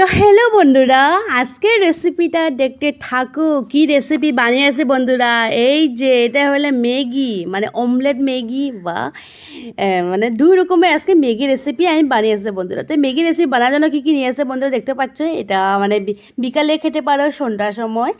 তো হ্যালো বন্ধুরা, আজকের রেসিপিটা দেখতে থাকো। কি রেসিপি বানিয়েছে বন্ধুরা? এই যে, এটা হলো ম্যাগি মানে অমলেট ম্যাগি বা মানে দুই রকমের আজকে ম্যাগি রেসিপি আমি বানিয়েছে বন্ধুরা। তো ম্যাগি রেসিপি বানার জন্য কী কী নিয়ে এসে বন্ধুরা দেখতে পাচ্ছ? এটা মানে বিকালে খেতে পারো সন্ধ্যার সময়,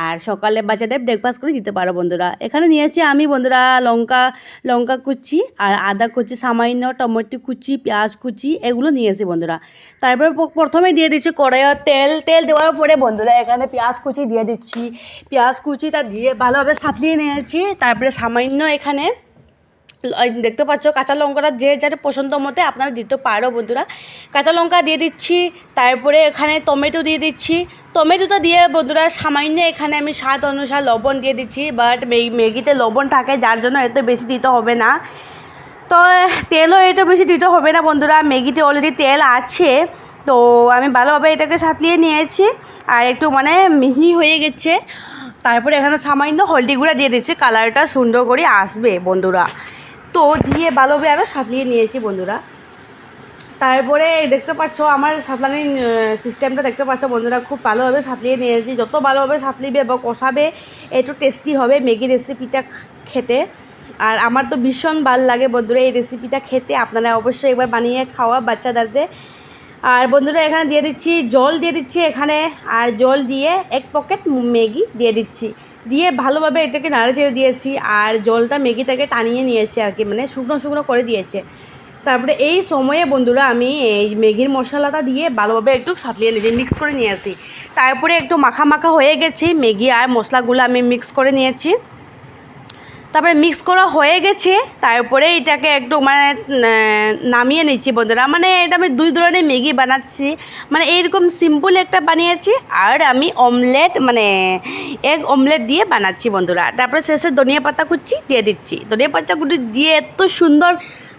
আর সকালে বাচ্চাদের ব্রেকফাস্ট করে দিতে পারো বন্ধুরা। এখানে নিয়ে নিয়েছি আমি বন্ধুরা লঙ্কা লঙ্কা কুচি, আর আদা কুচি, সামান্য টমেটো কুচি, পেঁয়াজ কুচি, এগুলো নিয়ে নিয়েছি বন্ধুরা। তারপর প্রথমে দিয়ে দিচ্ছি কড়াইয়ে তেল তেল দেওয়ার পরে বন্ধুরা এখানে পেঁয়াজ কুচি দিয়ে দিচ্ছি। পেঁয়াজ কুচিটা দিয়ে ভালোভাবে সাঁতলিয়ে নিয়েছি। তারপরে সামান্য এখানে দেখতে পাচ্ছ কাঁচা লঙ্কাটা যে যার পছন্দ মতে আপনারা দিতে পারো বন্ধুরা। কাঁচা লঙ্কা দিয়ে দিচ্ছি, তারপরে এখানে টমেটো দিয়ে দিচ্ছি। টমেটোটা দিয়ে বন্ধুরা সামান্য এখানে আমি স্বাদ অনুসার লবণ দিয়ে দিচ্ছি বাট ম্যাগিতে লবণ থাকে, যার জন্য এত বেশি দিতে হবে না। তো তেলও এটা বেশি দিতে হবে না বন্ধুরা, ম্যাগিতে অলরেডি তেল আছে। তো আমি ভালোভাবে এটাকে সাঁতলিয়ে নিয়েছি আর একটু মানে মিহি হয়ে গেছে। তারপরে এখানে সামান্য হলদি গুঁড়া দিয়ে দিচ্ছি কালারটা সুন্দর করে আসবে বন্ধুরা। তো দিয়ে ভালোভাবে আরও সাঁতলিয়ে নিয়েছি বন্ধুরা। তারপরে দেখতে পাচ্ছ আমার সাঁতলানি সিস্টেমটা দেখতে পাচ্ছ বন্ধুরা, খুব ভালোভাবে সাঁতলিয়ে নিয়েছি। যত ভালোভাবে সাঁতলিবে বা কষাবে, একটু টেস্টি হবে ম্যাগি রেসিপিটা খেতে। আর আমার তো ভীষণ ভালো লাগে বন্ধুরা এই রেসিপিটা খেতে। আপনারা অবশ্যই একবার বানিয়ে খাওয়া বাচ্চাদেরদের আর বন্ধুরা, এখানে দিয়ে দিচ্ছি, জল দিয়ে দিচ্ছি এখানে, আর জল দিয়ে এক পকেট ম্যাগি দিয়ে দিচ্ছি। দিয়ে ভালোভাবে এটাকে নাড়ে চেড়ে দিয়েছি, আর জলটা ম্যাগিটাকে টানিয়ে নিয়েছে আর কি মানে শুকনো শুকনো করে দিয়েছে। তারপরে এই সময়ে বন্ধুরা, আমি এই ম্যাগির মশলাটা দিয়ে ভালোভাবে একটু সাতলিয়ে নিয়েছি মিক্স করে নিয়েছি। তারপরে একটু মাখা মাখা হয়ে গেছে ম্যাগি আর মশলাগুলো আমি মিক্স করে নিয়েছি। তারপরে মিক্স করা হয়ে গেছে, তারপরে এটাকে একটু মানে নামিয়ে নিচ্ছি বন্ধুরা। মানে এটা আমি দুই ধরনের ম্যাগি বানাচ্ছি। মানে এইরকম সিম্পল একটা বানিয়েছি, আর আমি অমলেট মানে এগ অমলেট দিয়ে বানাচ্ছি বন্ধুরা। তারপরে শেষে ধনিয়া পাতা কুচি দিয়ে দিচ্ছি। ধনিয়া পাতা কুচি দিয়ে এত সুন্দর,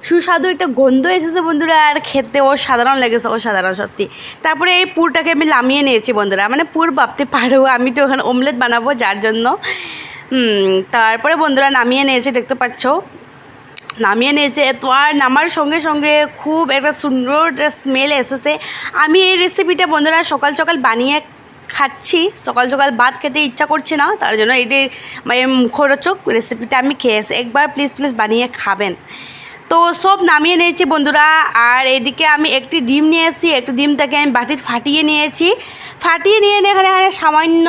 সুস্বাদু একটা গন্ধ এসেছে বন্ধুরা, আর খেতে অসাধারণ লেগেছে, অসাধারণ সত্যি। তারপরে এই পুরটাকে আমি নামিয়ে নিয়েছি বন্ধুরা। মানে পুর ভাবতে পারো, আমি তো ওখানে অমলেট বানাবো যার জন্য। তারপরে বন্ধুরা নামিয়ে নিয়েছে, দেখতে পাচ্ছ? নামিয়ে নিয়েছে তো আর নামার সঙ্গে সঙ্গে খুব একটা সুন্দর স্মেল এসেছে। আমি এই রেসিপিটা বন্ধুরা সকাল সকাল বানিয়ে খাচ্ছি, সকাল সকাল ভাত খেতে ইচ্ছা করছে না, তার জন্য এটি মানে মুখরোচক রেসিপিটা আমি খেয়েছি একবার প্লিজ প্লিজ বানিয়ে খাবেন। তো সব নামিয়ে নিয়েছি বন্ধুরা। আর এদিকে আমি একটি ডিম নিয়ে এসেছি, একটি ডিমটাকে আমি বাটির ফাটিয়ে নিয়েছি। ফাটিয়ে নিয়ে এখানে এখানে সামান্য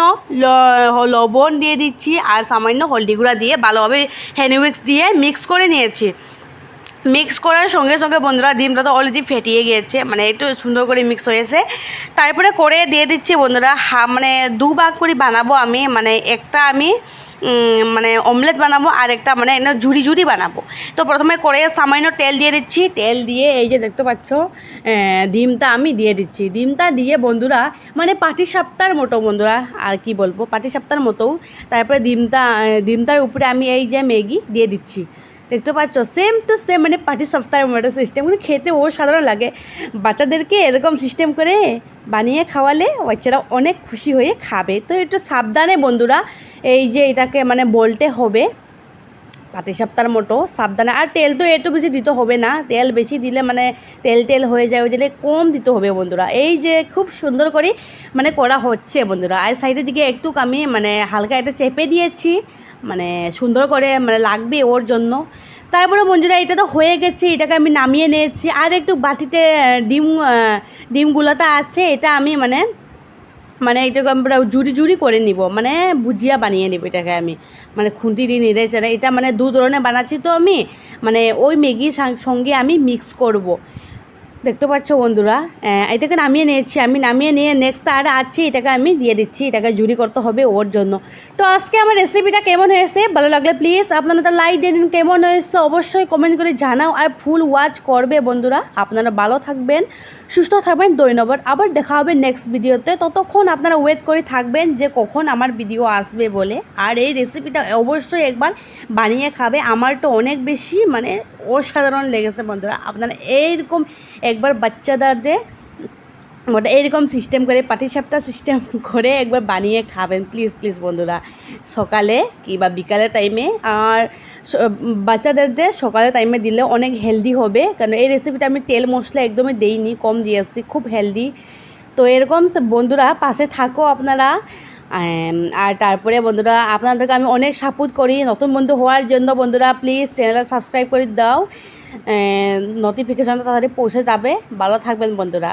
লবণ দিয়ে দিচ্ছি আর সামান্য হলদি গুঁড়া দিয়ে ভালোভাবে হ্যান্ডউইক্স দিয়ে মিক্স করে নিয়েছি। মিক্স করার সঙ্গে সঙ্গে বন্ধুরা, ডিমটা তো অলরেডি ফেটিয়ে গিয়েছে মানে একটু সুন্দর করে মিক্স হয়েছে তারপরে করে দিয়ে দিচ্ছি বন্ধুরা, হা মানে দু ভাগ করে বানাবো আমি মানে একটা আমি মানে অমলেট বানাবো, আর একটা মানে এনে ঝুড়ি ঝুড়ি বানাবো। তো প্রথমে করে সামান্য তেল দিয়ে দিচ্ছি। তেল দিয়ে এই যে দেখতে পাচ্ছ ডিমটা আমি দিয়ে দিচ্ছি। ডিমটা দিয়ে বন্ধুরা মানে পাটি সাপ্তার মতো বন্ধুরা, আর কি বলব, পাটি সাপ্তার মতো তারপরে ডিমটা ডিমটার উপরে আমি এই যে ম্যাগি দিয়ে দিচ্ছি। দেখতে পাচ্ছ? সেম টু সেম মানে পার্টি সপ্তাহের মতো সিস্টেমগুলো খেতে ও সাধারণ লাগে। বাচ্চাদেরকে এরকম সিস্টেম করে বানিয়ে খাওয়ালে বাচ্চারা অনেক খুশি হয়ে খাবে। তো একটু সাবধানে বন্ধুরা, এই যে এটাকে মানে বলতে হবে, পাতি সপ্তাহের মতো সাবধানে। আর তেল তো একটু বেশি দিতে হবে না। তেল বেশি দিলে মানে তেল তেল হয়ে যায়, ওই দিলে কম দিতে হবে বন্ধুরা। এই যে খুব সুন্দর করে মানে করা হচ্ছে বন্ধুরা। আর সাইডের দিকে একটু আমি মানে হালকা একটা চেপে দিয়েছি। মানে সুন্দর করে মানে লাগবে ওর জন্য। তারপরে বন্ধুরা এটা তো হয়ে গেছে, এটাকে আমি নামিয়ে নিয়েছি। আর একটু বাটিতে ডিম ডিমগুলোতে আছে, এটা আমি মানে মানে এটাকে আমরা জুড়ি জুড়ি করে নিব। মানে ভুজিয়া বানিয়ে নিব এটাকে আমি। মানে খুন্তি দিয়ে নেড়ে চেড়ে, এটা মানে দু ধরনের বানাচ্ছি তো আমি। মানে ওই ম্যাগির সঙ্গে আমি মিক্স করব। দেখতে পাচ্ছ বন্ধুরা এটাকে নামিয়ে নিয়েছি। আমি নামিয়ে নিয়ে নেক্সট আর আছে, এটাকে আমি দিয়ে দিচ্ছি, এটাকে জুড়ি করতে হবে ওর জন্য। তো আজকে আমার রেসিপিটা কেমন হয়েছে? ভালো লাগলে প্লিজ আপনারা তো লাইক দিন। কেমন হয়েছে অবশ্যই কমেন্ট করে জানাও। আর ফুল ওয়াচ করবে বন্ধুরা। আপনারা ভালো থাকবেন, সুস্থ থাকবেন। ধন্যবাদ। আবার দেখা হবে নেক্সট ভিডিওতে ততক্ষণ আপনারা ওয়েট করে থাকবেন যে কখন আমার ভিডিও আসবে বলে। আর এই রেসিপিটা অবশ্যই একবার বানিয়ে খাবে। আমার তো অনেক বেশি মানে অসাধারণ লেগেছে বন্ধুরা। আপনারা এইরকম একবার বাচ্চাদের ওটা এইরকম সিস্টেম করে পাটি সাপটা সিস্টেম করে একবার বানিয়ে খাবেন প্লিজ প্লিজ বন্ধুরা। সকালে কিংবা বিকালের টাইমে আর বাচ্চাদের সকালের টাইমে দিলে অনেক হেলদি হবে। কারণ এই রেসিপিটা আমি তেল, মশলা একদমই দেইনি, কম দিয়েছি, খুব হেলদি তো এরকম বন্ধুরা, পাশে থাকো আপনারা। আর তারপরে বন্ধুরা, আপনাদেরকে আমি অনেক সাপোর্ট করি। নতুন বন্ধু হওয়ার জন্য বন্ধুরা প্লিজ চ্যানেলটা সাবস্ক্রাইব করে দাও। নোটিফিকেশনটা তাড়াতাড়ি পৌঁছে যাবে। ভালো থাকবেন বন্ধুরা।